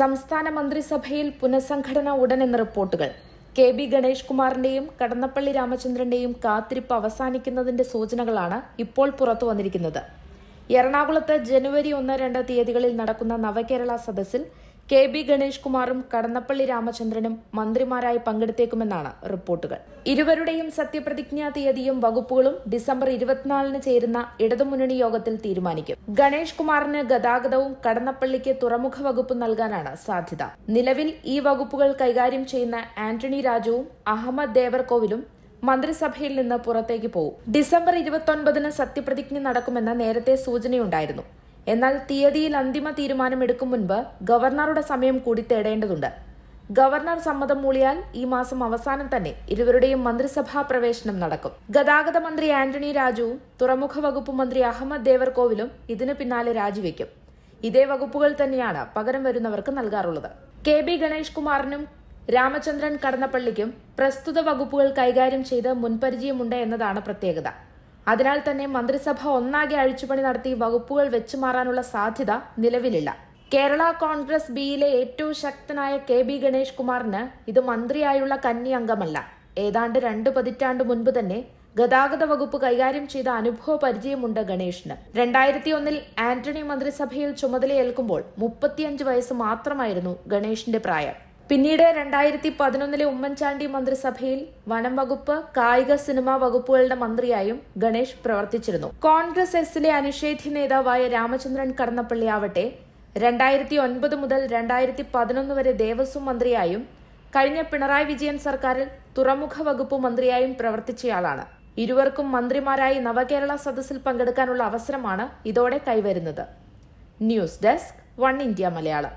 സംസ്ഥാന മന്ത്രിസഭയിൽ പുനഃസംഘടന ഉടനെന്ന് റിപ്പോർട്ടുകൾ. കെ ബി ഗണേഷ് കുമാറിന്റെയും കടന്നപ്പള്ളി രാമചന്ദ്രന്റെയും കാത്തിരിപ്പ് അവസാനിക്കുന്നതിന്റെ സൂചനകളാണ് ഇപ്പോൾ പുറത്തു വന്നിരിക്കുന്നത്. എറണാകുളത്ത് ജനുവരി ഒന്ന് രണ്ട് തീയതികളിൽ നടക്കുന്ന നവകേരള സദസ്സിൽ കെ ബി ഗണേഷ് കുമാറും കടന്നപ്പള്ളി രാമചന്ദ്രനും മന്ത്രിമാരായി പങ്കെടുത്തേക്കുമെന്നാണ് റിപ്പോർട്ടുകൾ. ഇരുവരുടെയും സത്യപ്രതിജ്ഞാ തീയതിയും വകുപ്പുകളും ഡിസംബർ ഇരുപത്തിനാലിന് ചേരുന്ന ഇടതുമുന്നണി യോഗത്തിൽ തീരുമാനിക്കും. ഗണേഷ് കുമാറിന് ഗതാഗതവും കടന്നപ്പള്ളിക്ക് തുറമുഖ വകുപ്പ് നൽകാനാണ് സാധ്യത. നിലവിൽ ഈ വകുപ്പുകൾ കൈകാര്യം ചെയ്യുന്ന ആന്റണി രാജുവും അഹമ്മദ് ദേവർകോവിലും മന്ത്രിസഭയിൽ നിന്ന് പുറത്തേക്ക് പോകും ഡിസംബർ ഇരുപത്തൊൻപതിന് സത്യപ്രതിജ്ഞ നടക്കുമെന്ന നേരത്തെ സൂചനയുണ്ടായിരുന്നു. എന്നാൽ തീയതിയിൽ അന്തിമ തീരുമാനമെടുക്കും മുൻപ് ഗവർണറുടെ സമയം കൂടി തേടേണ്ടതുണ്ട്. ഗവർണർ സമ്മതം മൂളിയാൽ ഈ മാസം അവസാനം തന്നെ ഇരുവരുടെയും മന്ത്രിസഭാ പ്രവേശനം നടക്കും. ഗതാഗത മന്ത്രി ആന്റണി രാജുവും തുറമുഖ വകുപ്പ് മന്ത്രി അഹമ്മദ് ദേവർകോവിലും ഇതിനു പിന്നാലെ രാജിവെക്കും. ഇതേ വകുപ്പുകൾ തന്നെയാണ് പകരം വരുന്നവർക്ക് നൽകാറുള്ളത്. കെ ബി ഗണേഷ് കുമാറിനും രാമചന്ദ്രൻ കടന്നപ്പള്ളിക്കും പ്രസ്തുത വകുപ്പുകൾ കൈകാര്യം ചെയ്ത് മുൻപരിചയമുണ്ട് എന്നതാണ് പ്രത്യേകത. അതിനാൽ തന്നെ മന്ത്രിസഭ ഒന്നാകെ അഴിച്ചുപണി നടത്തി വകുപ്പുകൾ വെച്ചു മാറാനുള്ള സാധ്യത നിലവിലില്ല. കേരള കോൺഗ്രസ് ബിയിലെ ഏറ്റവും ശക്തനായ കെ ബി ഗണേഷ് കുമാറിന് ഇത് മന്ത്രിയായുള്ള കന്നി അംഗമല്ല. ഏതാണ്ട് രണ്ട് പതിറ്റാണ്ട് മുൻപ് തന്നെ ഗതാഗത വകുപ്പ് കൈകാര്യം ചെയ്ത അനുഭവ പരിചയമുണ്ട് ഗണേഷിന്. രണ്ടായിരത്തി ഒന്നിൽ ആന്റണി മന്ത്രിസഭയിൽ ചുമതലയേൽക്കുമ്പോൾ മുപ്പത്തിയഞ്ച് വയസ്സ് മാത്രമായിരുന്നു ഗണേഷിന്റെ പ്രായം. പിന്നീട് രണ്ടായിരത്തി പതിനൊന്നിലെ ഉമ്മൻചാണ്ടി മന്ത്രിസഭയിൽ വനം വകുപ്പ് കായിക സിനിമാ വകുപ്പുകളുടെ മന്ത്രിയായും ഗണേഷ് പ്രവർത്തിച്ചിരുന്നു. കോൺഗ്രസ് എസിലെ അനിഷേധ്യ നേതാവായ രാമചന്ദ്രൻ കടന്നപ്പള്ളി ആവട്ടെ രണ്ടായിരത്തി ഒൻപത് മുതൽ രണ്ടായിരത്തി പതിനൊന്ന് വരെ ദേവസ്വം മന്ത്രിയായും കഴിഞ്ഞ പിണറായി വിജയൻ സർക്കാരിൽ തുറമുഖ വകുപ്പ് മന്ത്രിയായും പ്രവർത്തിച്ചയാളാണ്. ഇരുവർക്കും മന്ത്രിമാരായി നവകേരള സദസ്സിൽ പങ്കെടുക്കാനുള്ള അവസരമാണ് ഇതോടെ കൈവരുന്നത്. News desk one India Malayalam.